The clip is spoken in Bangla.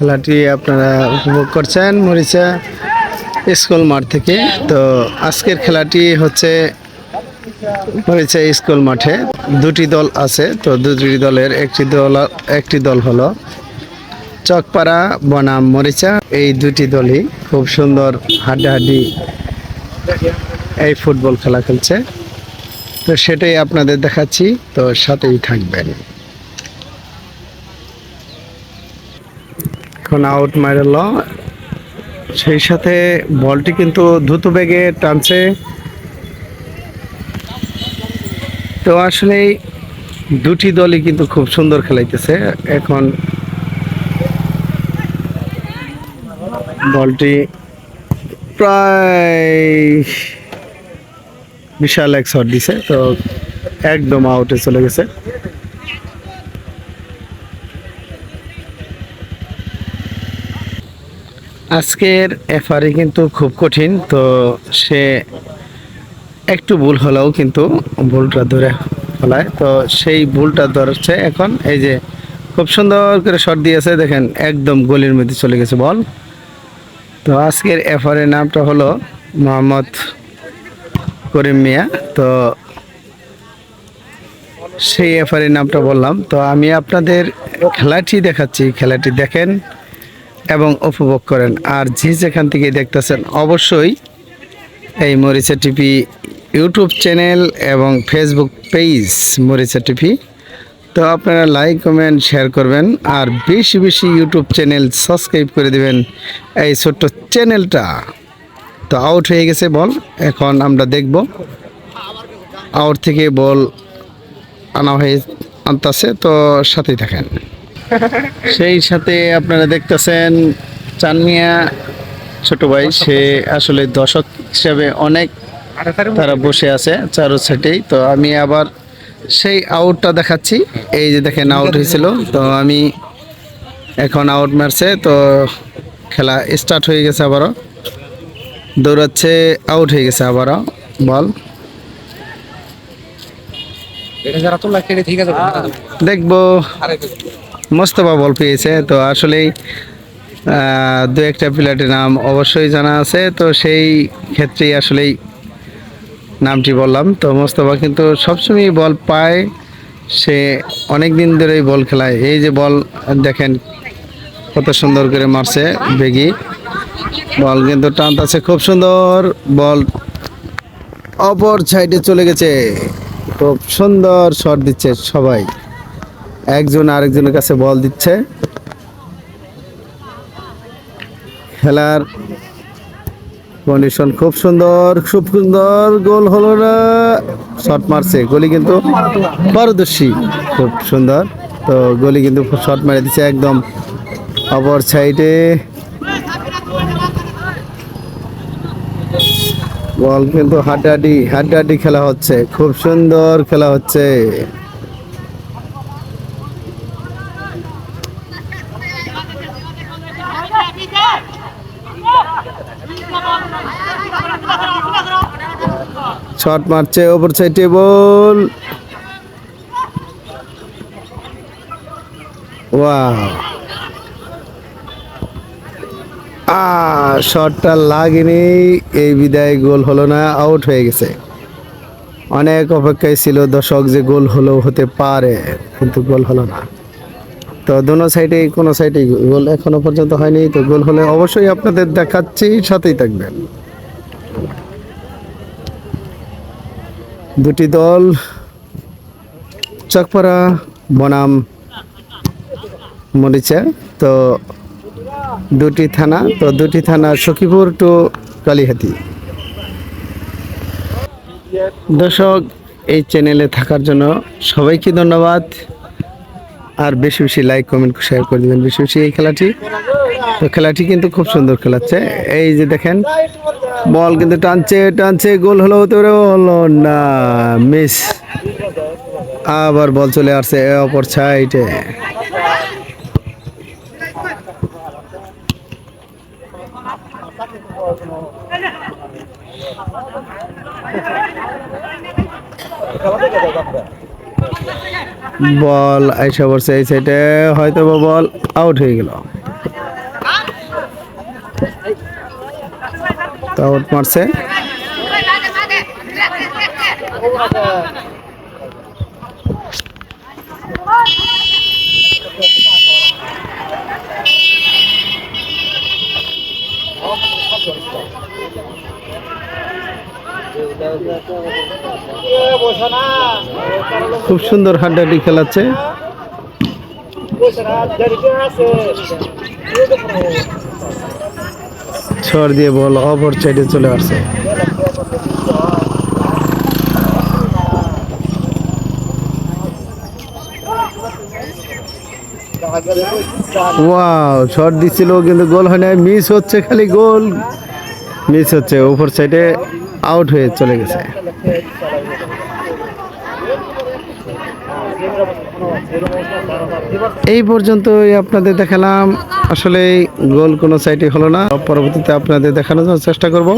খেলাটি আপনারা উপভোগ করছেন মরিচা স্কুল মাঠ থেকে। তো আজকের খেলাটি হচ্ছে মরিচা স্কুল মাঠে। দুটি দল আছে, তো দুটি দলের একটি দল একটি দল হলো চকপাড়া, বনাম মরিচা। এই দুটি দলই খুব সুন্দর হাড্ডাহাড্ডি এই ফুটবল খেলা খেলছে। তো সেটাই আপনাদের দেখাচ্ছি, তো সাথেই থাকবেন। এখন আউট মারল সেই সাথে বলটি কিন্তু দ্রুত বেগে টানছে। তো আসলে দুটি দলই কিন্তু খুব সুন্দর খেলাইতেছে। এখন বলটি প্রায় বিশাল এক শট দিছে, তো একদম আউটে চলে গেছে। আজকের এফআরই কিন্তু খুব কঠিন, তো সে একটু ভুল হলেও কিন্তু ভুলটা ধরে ফেলায়। তো সেই ভুলটা ধরছে এখন, এই যে খুব সুন্দর করে শট দিয়েছে, দেখেন একদম গলির মধ্যে চলে গেছে বল। তো আজকের এফআরের নামটা হলো মোহাম্মদ করিম মিয়া। তো সেই এফআরের নামটা বললাম। তো আমি আপনাদের খেলাটি দেখাচ্ছি, খেলাটি দেখেন। এবং উপভোগ করেন। আর যে যেখান থেকে দেখতেছেন, অবশ্যই এই মরিচা টিভি ইউটিউব চ্যানেল এবং ফেসবুক পেজ মরিচা টিভি তো আপনারা লাইক, কমেন্ট, শেয়ার করবেন আর বেশি বেশি ইউটিউব চ্যানেল সাবস্ক্রাইব করে দেবেন এই ছোট্ট চ্যানেলটা। তো আউট হয়ে গেছে বল, এখন আমরা দেখব। আউট থেকে বল আনা হয়ে আনতেছে, তো সাথেই থাকেন। সেই সাথে আপনারা দেখতেছেন চানমিয়া ছোট ভাই সে আসলে দর্শক হিসাবে অনেক তারা বসে আছে চারো সাইডেই তো আমি আবার সেই আউটটা দেখাচ্ছি। এই যে দেখেন আউট হয়েছিল। তো আমি এখন আউট মারছে। তো খেলা স্টার্ট হয়ে গেছে আবারও। দৌড়াচ্ছে আউট হয়ে গেছে আবারও বল দেখব। মোস্তফা বল পেয়েছে। তো আসলেই দু একটা প্লেয়ারের নাম অবশ্যই জানা আছে। তো সেই ক্ষেত্রেই আসলেই নামটি বললাম। তো মোস্তফা কিন্তু সবসময় বল পায়। সে অনেক দিন ধরেই বল খেলায়। এই যে বল দেখেন, কত সুন্দর করে মারছে বেগি। বল কিন্তু টানতাছে। খুব সুন্দর বল অপর সাইডে চলে গেছে। খুব সুন্দর শট দিচ্ছে সবাই। একজন আরেকজনের কাছে বল দিচ্ছে। খেলার কন্ডিশন খুব সুন্দর খুব সুন্দর। গোল হলো না। শট মারছে। গলি কিন্তু পারদর্শী। খুব সুন্দর। তো গলি কিন্তু শট মেরে দিচ্ছে একদম অপর সাইডে বল কিন্তু হাড্ডাহাড্ডি হাড্ডাহাড্ডি খেলা হচ্ছে। খুব সুন্দর খেলা হচ্ছে। শট মারছে, ওপর সাইডে বল। শটটা লাগেনি, এই বিদায় গোল হলো না আউট হয়ে গেছে। অনেক অপেক্ষায় ছিল দর্শক যে গোল হলেও হতে পারে, কিন্তু গোল হলো না। তো দোনো সাইডে কোনো সাইডে গোল এখনও পর্যন্ত হয়নি। তো গোল হলে অবশ্যই আপনাদের দেখাচ্ছি, সাথেই থাকবেন। দুটি দল, চকপাড়া, বনাম, মরিচা। তো দুটি থানা, তো দুটি থানা সখীপুর টু কালীহাতি। দর্শক, এই চ্যানেলে থাকার জন্য সবাইকে ধন্যবাদ। আর বেশি বেশি লাইক কমেন্ট শেয়ার করে দেবেন, বেশি বেশি এই খেলাটি। তো খেলাটি কিন্তু খুব সুন্দর খেলাচ্ছে। এই যে দেখেন বল কিন্তু টানছে টানছে, গোল হলো, হতে পারে, হলো না। মিস আবার বল চলে আসছে অপর সাইডে বল আইসা পড়ছে এই সাইডে হয়তো বল আউট হয়ে গেল। আউট মারছে। খুব সুন্দর হাড্ডাহাড্ডি খেলাচ্ছে। ছড় দিয়ে বল, অপর সাইডে চলে আসছে। ওয়াও শট দিছিল কিন্তু গোল হয় নাই, মিস হচ্ছে খালি গোল। মিস হচ্ছে, উপর সাইডে আউট হয়ে চলে গেছে। এই পর্যন্তই আপনাদের দেখালাম। আসলে গোল কোনো সাইডে হলো না। পরবর্তীতে আপনাদের দেখানোর চেষ্টা করব।